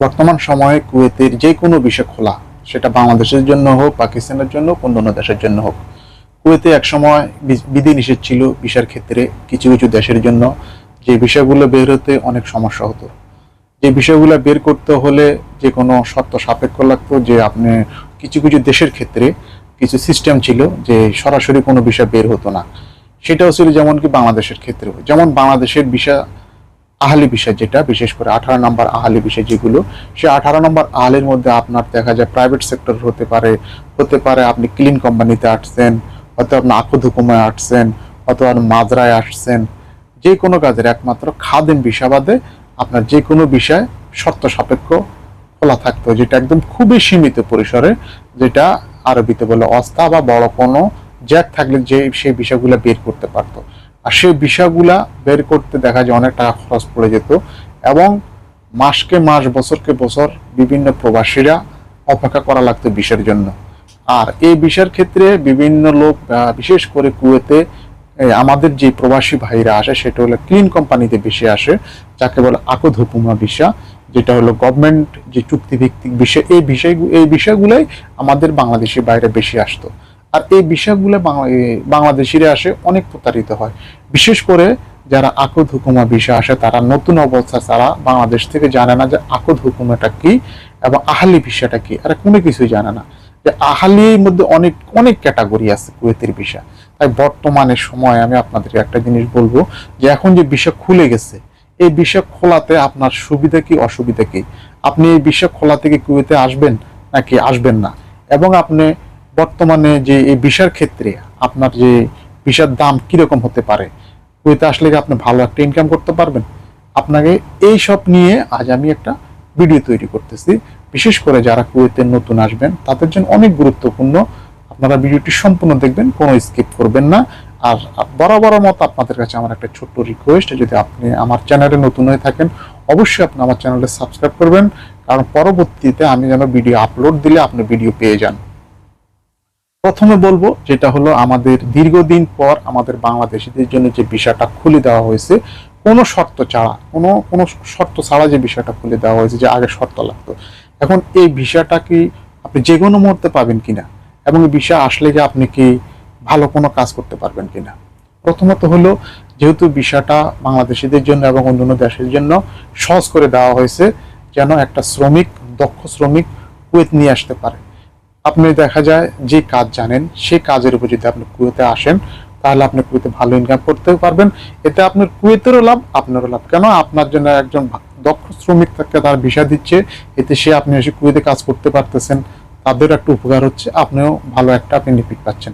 বর্তমান সময়ে কুয়েতের যে কোনো বিষয় খোলা, সেটা বাংলাদেশের জন্য হোক, পাকিস্তানের জন্য হোক অন্য দেশের জন্য হোক। কুয়েতে একসময় বিধি নিষেধ ছিল ভিসার ক্ষেত্রে কিছু কিছু দেশের জন্য। যে বিষয়গুলো বের হতে অনেক সমস্যা হতো। যে বিষয়গুলো বের করতে হলে যে কোনো শর্ত সাপেক্ষ লাগতো যে আপনি কিছু কিছু দেশের ক্ষেত্রে কিছু সিস্টেম ছিল যে সরাসরি কোনো বিষয় বের হতো না। সেটাও ছিল যেমন কি বাংলাদেশের ক্ষেত্রে যেমন বাংলাদেশের বিষয় আহালি বিষয় যেটা, বিশেষ করে আঠারো নম্বর আহালি বিষয় যেগুলো সে আঠারো নম্বর আহালের মধ্যে আপনার দেখা যায় প্রাইভেট সেক্টর হতে পারে হতে পারে আপনি ক্লিন কোম্পানিতে আসছেন, হয়তো আপনি আকুদ হুকুমায় আসছেন অথবা মাজরায় আসছেন, যে কোনো কাজের একমাত্র খাদেম বিষয় বাদে আপনার যে কোনো বিষয় শর্ত সাপেক্ষ খোলা থাকতো, যেটা একদম খুবই সীমিত পরিসরে, যেটা আরবিতে বলে অস্তা বা বড় কোনো জ্যাক থাকলে যে, সেই বিষয়গুলো বের করতে পারতো। আর সেই বিষয়গুলা বের করতে দেখা যায় অনেক টাকা খরচ পড়ে যেত এবং মাসকে মাস, বছরকে বছর বিভিন্ন প্রবাসীরা অপেক্ষা করা লাগতো বিষের জন্য। আর এই বিষয়ের ক্ষেত্রে বিভিন্ন লোক বিশেষ করে কুয়েতে আমাদের যে প্রবাসী ভাইরা আসে, সেটা হলো ক্লিন কোম্পানিতে বেশি আসে, যাকে বলে আকদ হুকুমা যেটা হলো গভর্নমেন্ট যে চুক্তিভিত্তিক বিষয়, এই বিষয়, এই বিষয়গুলোই আমাদের বাংলাদেশি বাইরে বেশি আসতো। আর এই বিষয়গুলো বাংলাদেশিরা আসে অনেক প্রতারিত হয়। বিশেষ করে যারা আকদ হুকুমা বিষয় আসে, তারা নতুন অবস্থা তারা বাংলাদেশ থেকে জানে না যে আকদ হুকুমাটা কি এবং আহালি বিষয়টা কি। আর কোনো কিছুই জানে না যে আহালির মধ্যে অনেক অনেক ক্যাটাগরি আছে কুয়েতের বিষয়। তাই বর্তমানে সময় আমি আপনাদেরকে একটা জিনিস বলব যে এখন যে বিষয় খুলে গেছে, এই বিষয় খোলাতে আপনার সুবিধা কি, অসুবিধা কি? আপনি এই বিষয় খোলা থেকে কুয়েতে আসবেন নাকি আসবেন না? এবং আপনি বর্তমানে যে এই বিষয়ের ক্ষেত্রে আপনার যে বিষয়ের দাম কীরকম হতে পারে কুয়েতে আসলে কি আপনি ভালো একটা ইনকাম করতে পারবেন? আপনাকে এই সব নিয়ে আজ আমি একটা ভিডিও তৈরি করতেছি। বিশেষ করে যারা কুয়েতে নতুন আসবেন, তাদের জন্য অনেক গুরুত্বপূর্ণ আপনারা ভিডিওটি সম্পূর্ণ দেখবেন, কোনো স্কিপ করবেন না। আর বরাবর মতো আপনাদের কাছে আমার একটা ছোট্ট রিকোয়েস্ট যদি আপনি আমার চ্যানেলে নতুন হয়ে থাকেন, অবশ্যই আপনি আমার চ্যানেলে সাবস্ক্রাইব করবেন। কারণ পরবর্তীতে আমি যেন ভিডিও আপলোড দিলে আপনি ভিডিও পেয়ে যান। প্রথমে বলব যেটা হলো আমাদের দীর্ঘদিন পর আমাদের বাংলাদেশিদের জন্য যে বিষয়টা খুলে দেওয়া হয়েছে, কোনো শর্ত ছাড়া, কোনো কোনো শর্ত ছাড়া যে বিষয়টা খুলে দেওয়া হয়েছে যে আগে শর্ত লাগতো। এখন এই বিষয়টা কি আপনি যে কোনো মুহূর্তে পাবেন কিনা এবং এই বিষয় আসলে যে আপনি কি ভালো কোনো কাজ করতে পারবেন কিনা? প্রথমত হলো যেহেতু বিষয়টা বাংলাদেশিদের জন্য এবং অন্যান্য দেশের জন্য সহজ করে দেওয়া হয়েছে যেন একটা শ্রমিক, দক্ষ শ্রমিক কুয়েত নিয়ে আসতে পারে। আপনি দেখা যায় যে কাজ জানেন সেই কাজের উপর যদি আপনি কুয়েতে আসেন, তাহলে আপনি কুয়েতে ভালো ইনকাম করতেও পারবেন। এতে আপনার কুয়েতেরও লাভ, আপনারও লাভ। কেন? আপনার জন্য একজন দক্ষ শ্রমিক তাকে তার ভিসা দিচ্ছে, এতে সে আপনি এসে কুয়েতে কাজ করতে পারতেছেন। তাদের একটা উপকার হচ্ছে, আপনিও ভালো একটা বেনিফিট পাচ্ছেন।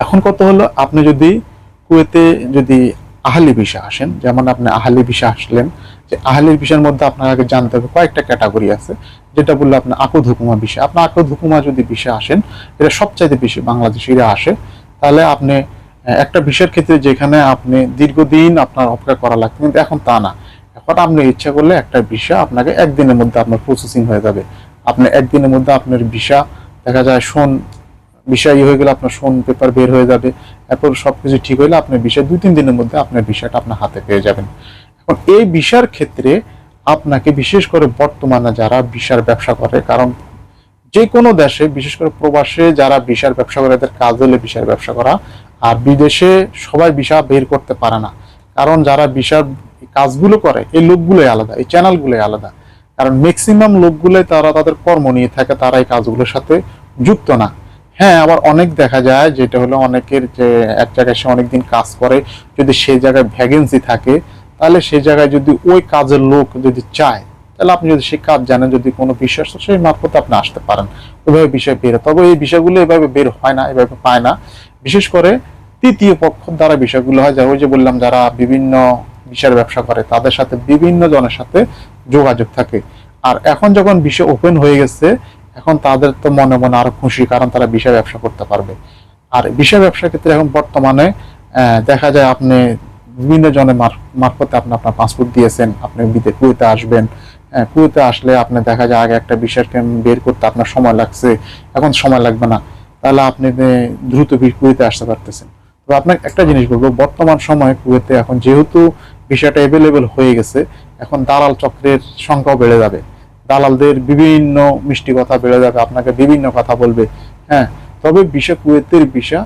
এখন কত হলো? আপনি যদি কুয়েতে যদি আহালি ভিসা আসেন। যেমন আপনি আহালি ভিসা আসলেন, যে আহালির ভিসার মধ্যে আপনার আগে জানতে হবে কয়েকটা ক্যাটাগরি আছে। যেটা বলল আপনার আকদ হুকুমা ভিসা। আপনার আকদ হুকুমা যদি ভিসা আসেন, এটা সবচাইতে বেশি বাংলাদেশিরা আসে। তাহলে আপনি একটা ভিসার ক্ষেত্রে যেখানে আপনি দীর্ঘদিন আপনার অপেক্ষা করা লাগতো, কিন্তু এখন তা না। এখন আপনি ইচ্ছা করলে একটা ভিসা আপনাকে একদিনের মধ্যে আপনার প্রসেসিং হয়ে যাবে। আপনি একদিনের মধ্যে আপনার ভিসা, দেখা যায় শোন বিষয় ইয়ে হয়ে গেলে আপনার শোন পেপার বের হয়ে যাবে। এরপর সবকিছু ঠিক হলে আপনার বিষয়, দুই, তিন দিনের মধ্যে আপনার বিষয়টা আপনার হাতে পেয়ে যাবেন। এখন এই বিষয়ের ক্ষেত্রে আপনাকে বিশেষ করে বর্তমানে যারা বিশার ব্যবসা করে, কারণ যে কোনো দেশে, বিশেষ করে প্রবাসে যারা বিশার ব্যবসা করে তাদের কাজ হলে বিশার ব্যবসা করা। আর বিদেশে সবাই বিশা বের করতে পারে না। কারণ যারা বিশার কাজগুলো করে, এই লোকগুলোই আলাদা, এই চ্যানেলগুলোই আলাদা। কারণ ম্যাক্সিমাম লোকগুলোই তারা তাদের কর্ম নিয়ে থাকে, তারা এই কাজগুলোর সাথে যুক্ত না। হ্যাঁ আবার অনেক দেখা যায়, যেটা হলো অনেকের যে এক জায়গায় সে অনেকদিন কাজ করে, যদি সেই জায়গায় ভ্যাকেন্সি থাকে, তাহলে সেই জায়গায় যদি ওই কাজের লোক যদি চায়, তাহলে আপনি যদি সেই কাজ জানেন, যদি কোনো বিশ্বাস সেই মারফত আপনি আসতে পারেন। ওইভাবে বিষয় বের তবে এই বিষয়গুলো এভাবে বের হয় না, এভাবে পায় না। বিশেষ করে তৃতীয় পক্ষ দ্বারা বিষয়গুলো হয় যা ওই যে বললাম, যারা বিভিন্ন বিষয়ের ব্যবসা করে, তাদের সাথে বিভিন্ন জনের সাথে যোগাযোগ থাকে। আর এখন যখন বিষয় ওপেন হয়ে গেছে এখন তাদের তো মনে মনে আরও খুশি, কারণ তারা বিষয় ব্যবসা করতে পারবে। আর বিষয় ব্যবসার ক্ষেত্রে এখন বর্তমানে দেখা যায় আপনি বিভিন্ন জনের মার- মারফতে আপনি আপনার পাসপোর্ট দিয়েছেন, আপনি বিদে কুয়েতে আসবেন। কুয়েতে আসলে আপনি দেখা যায় আগে একটা বিষয়কে বের করতে আপনার সময় লাগছে, এখন সময় লাগবে না। তাহলে আপনি দ্রুত কুয়েতে আসতে পারতেছেন। তো আপনাকে একটা জিনিস বলব, বর্তমান সময়ে কুয়েতে এখন যেহেতু বিষয়টা অ্যাভেলেবেল হয়ে গেছে, এখন দালাল চক্রের সংখ্যাও বেড়ে যাবে। দালালদের বিভিন্ন মিষ্টি কথা বেড়ে যাবে, আপনাকে বিভিন্ন কথা বলবে হ্যাঁ? তবে বিষয় কুয়েতের বিষয়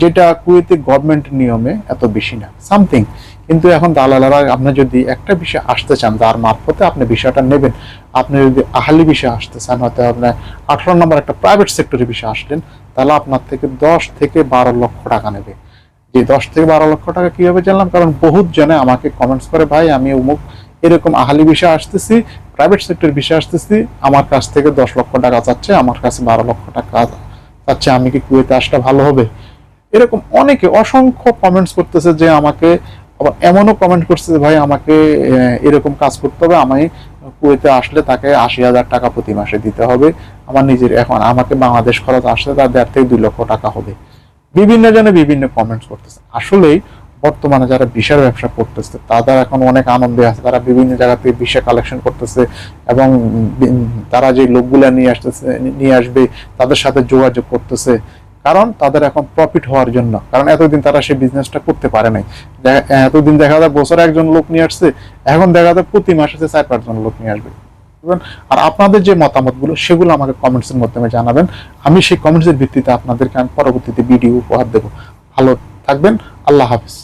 যেটা কুয়েতের গভর্নমেন্ট নিয়মে এত বেশি না সামথিং কিন্তু এখন দালালেরা, আপনি যদি একটা বিষয় আসতে চান যার মারফতে আপনি বিষয়টা নেবেন। আপনি যদি আহালি বিষয় আসতে চান হয়তো আপনার আঠারো নম্বর একটা প্রাইভেট সেক্টরের বিষয় আসলেন, তাহলে আপনার থেকে দশ থেকে বারো লক্ষ টাকা নেবে। যে দশ থেকে বারো লক্ষ টাকা কীভাবে জানলাম? কারণ বহুত জনে আমাকে কমেন্টস করে, ভাই, আমি অমুক এরকম আহালি বিষয় আসতেছি প্রাইভেট সেক্টর বিষয় আসতেছি, আমার কাছ থেকে দশ লক্ষ টাকা চাচ্ছে, আমার কাছে বারো লক্ষ টাকা চাচ্ছে, আমি কি কুয়েতে আসলে ভালো হবে? এরকম অনেকে অসংখ্য কমেন্টস করতেছে যে আমাকে, আবার এমনও কমেন্ট করছে ভাই আমাকে এরকম কাজ করতে হবে, আমি কুয়েতে আসলে তাকে আশি হাজার টাকা প্রতি মাসে দিতে হবে, আমার নিজের এখন আমাকে বাংলাদেশ খরচ আসলে তার দেড় থেকে দুই লক্ষ টাকা হবে। বিভিন্ন জনে বিভিন্ন কমেন্টস করতেছে। আসলেই বর্তমানে যারা বিশার ব্যবসা করতেছে, তাদের এখন অনেক আনন্দে আছে। তারা বিভিন্ন জায়গা থেকে বিষা কালেকশন করতেছে এবং তারা যে লোকগুলা নিয়ে আসতেছে, নিয়ে আসবে, তাদের সাথে যোগাযোগ করতেছে। কারণ তাদের এখন প্রফিট হওয়ার জন্য। কারণ এতদিন তারা সেই বিজনেসটা করতে পারে নাই। এতদিন দেখা যায় বছরে একজন লোক নিয়ে আসছে, এখন দেখা যায় প্রতি মাসে চার পাঁচজন লোক নিয়ে আসবে। আর আপনাদের যে মতামতগুলো, সেগুলো আমাকে কমেন্টসের মাধ্যমে জানাবেন। আমি সেই কমেন্টসের ভিত্তিতে আপনাদেরকে আমি পরবর্তীতে ভিডিও উপহার দেবো। ভালো থাকবেন। আল্লাহ হাফিজ।